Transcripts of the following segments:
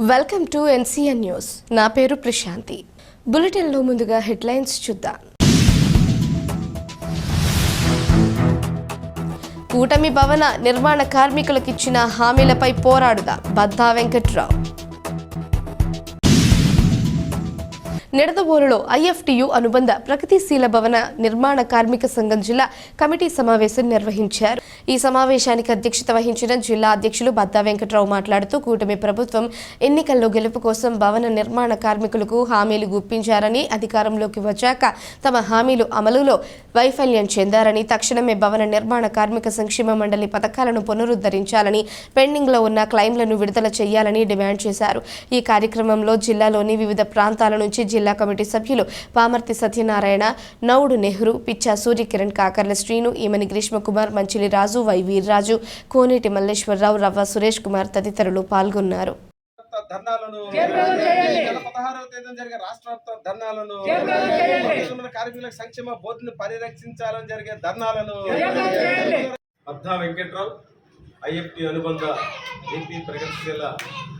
Welcome to NCN news. నా పేరు ప్రశాంతి. బులెటిన్లో ముందుగా హెడ్లైన్స్ చూద్దాం. కూటమి భవన నిర్మాణ కార్మికులకు ఇచ్చిన హామీలపై పోరాడుదా బద్దా వెంకట్రావు? నిడదవోలులో ఐఎఫ్టియు అనుబంధ ప్రగతిశీల భవన నిర్మాణ కార్మిక సంఘం జిల్లా కమిటీ సమావేశం నిర్వహించారు. ఈ సమావేశానికి అధ్యక్షత వహించిన జిల్లా అధ్యక్షులు బద్దా వెంకట్రావు మాట్లాడుతూ కూటమి ప్రభుత్వం ఎన్నికల్లో గెలుపు కోసం భవన నిర్మాణ కార్మికులకు హామీలు గుప్పించారని అధికారంలోకి వచ్చాక తమ హామీలు అమలులో వైఫల్యం చెందారని తక్షణమే భవన నిర్మాణ కార్మిక సంక్షేమ మండలి పథకాలను పునరుద్ధరించాలని పెండింగ్లో ఉన్న క్లైమ్లను విడుదల చేయాలని డిమాండ్ చేశారు. ఈ కార్యక్రమంలో జిల్లాలోని వివిధ ప్రాంతాల నుంచి జిల్లా కమిటీ సభ్యులు పామర్తి సత్యనారాయణ నౌడు నెహ్రూ పిచ్చా సూర్యకిరణ్ కాకర్ల శ్రీను ఈమని గ్రీష్మకుమార్ మంచిలి రాజు వై వీర్రాజు కోనేటి మల్లేశ్వరరావు రవ్వ సురేష్ కుమార్ తదితరులు పాల్గొన్నారు. ధర్నాలను నెల పదహారవ తేదీన జరిగే రాష్ట్ర వ్యాప్త ధర్నాలను కార్మికుల సంక్షేమ బోర్డుని పరిరక్షించాలని జరిగే ధర్నాలను పద్మా వెంకట్రావు ఐఎఫ్టి అనుబంధ ఏపీ ప్రగతిశీల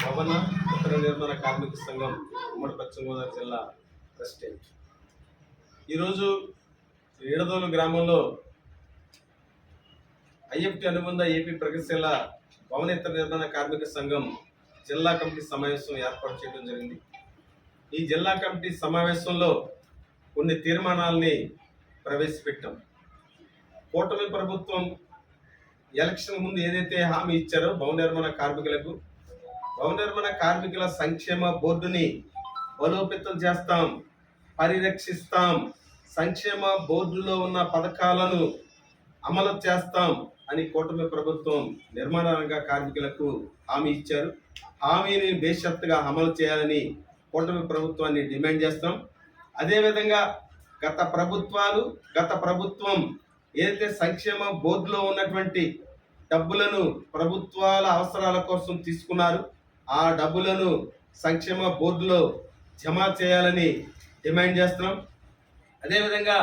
భవన ఉత్తర నిర్మాణ కార్మిక సంఘం ఉమ్మడి పశ్చిమ గోదావరి జిల్లా ప్రెసిడెంట్. ఈరోజు ఏడదోలు గ్రామంలో ఐఎఫ్టి అనుబంధ ఏపీ ప్రగతిశీల భవనేతర నిర్మాణ కార్మిక సంఘం జిల్లా కమిటీ సమావేశం ఏర్పాటు చేయడం జరిగింది. ఈ జిల్లా కమిటీ సమావేశంలో కొన్ని తీర్మానాల్ని ప్రవేశపెట్టాం. కూటమి ప్రభుత్వం ఎలక్షన్ ముందు ఏదైతే హామీ ఇచ్చారో భవన నిర్మాణ కార్మికులకు భవన నిర్మాణ కార్మికుల సంక్షేమ బోర్డుని బలోపేతం చేస్తాం పరిరక్షిస్తాం సంక్షేమ బోర్డులో ఉన్న పథకాలను అమలు చేస్తాం అని కూటమి ప్రభుత్వం నిర్మాణ రంగ కార్మికులకు హామీ ఇచ్చారు. హామీని బేషత్తుగా అమలు చేయాలని కూటమి ప్రభుత్వాన్ని డిమాండ్ చేస్తాం. అదేవిధంగా గత ప్రభుత్వాలు గత ప్రభుత్వం ఏదైతే సంక్షేమ బోర్డులో ఉన్నటువంటి డబ్బులను ప్రభుత్వాల అవసరాల కోసం తీసుకున్నారు ఆ డబ్బులను సంక్షేమ బోర్డులో జమ చేయాలని డిమాండ్ చేస్తున్నాం. అదేవిధంగా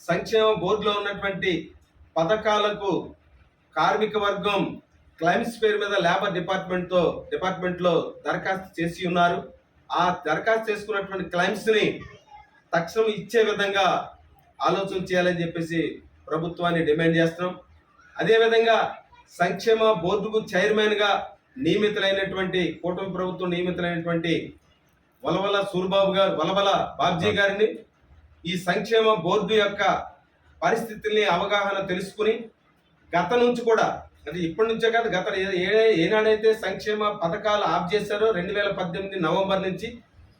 సంక్షేమ బోర్డులో ఉన్నటువంటి పథకాలకు కార్మిక వర్గం క్లైమ్స్ పేరు మీద లేబర్ డిపార్ట్మెంట్తో డిపార్ట్మెంట్లో దరఖాస్తు చేసి ఉన్నారు. ఆ దరఖాస్తు చేసుకున్నటువంటి క్లైమ్స్ని తక్షణం ఇచ్చే విధంగా ఆలోచన చేయాలని చెప్పేసి ప్రభుత్వాన్ని డిమాండ్ చేస్తున్నాం. అదేవిధంగా సంక్షేమ బోర్డుకు చైర్మన్గా నియమితులైనటువంటి కూటమి ప్రభుత్వం నియమితులైనటువంటి వలవల సూర్బాబు గారు వలవల బాబ్జీ గారిని ఈ సంక్షేమ బోర్డు యొక్క పరిస్థితుల్ని అవగాహన తెలుసుకుని గత నుంచి కూడా అంటే ఇప్పటి నుంచే కాదు గత ఏ ఏనాడైతే సంక్షేమ పథకాలు ఆఫ్ చేశారో రెండు వేల పద్దెనిమిది నవంబర్ నుంచి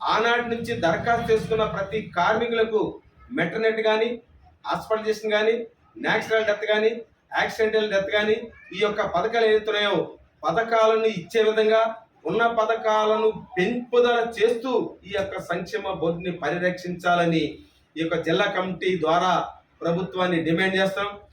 ఆనాటి నుంచి దరఖాస్తు చేసుకున్న ప్రతి కార్మికులకు మెటర్నెట్ కానీ హాస్పిటలైజేషన్ కానీ నేచురల్ డెత్ కానీ యాక్సిడెంటల్ డెత్ కానీ ఈ యొక్క పథకాలు ఏదైతున్నాయో పథకాలను ఇచ్చే విధంగా ఉన్న పథకాలను పెంపుదల చేస్తూ ఈ యొక్క సంక్షేమ బోర్డుని పరిరక్షించాలని ఈ యొక్క జిల్లా కమిటీ ద్వారా ప్రభుత్వాన్ని డిమాండ్ చేస్తాం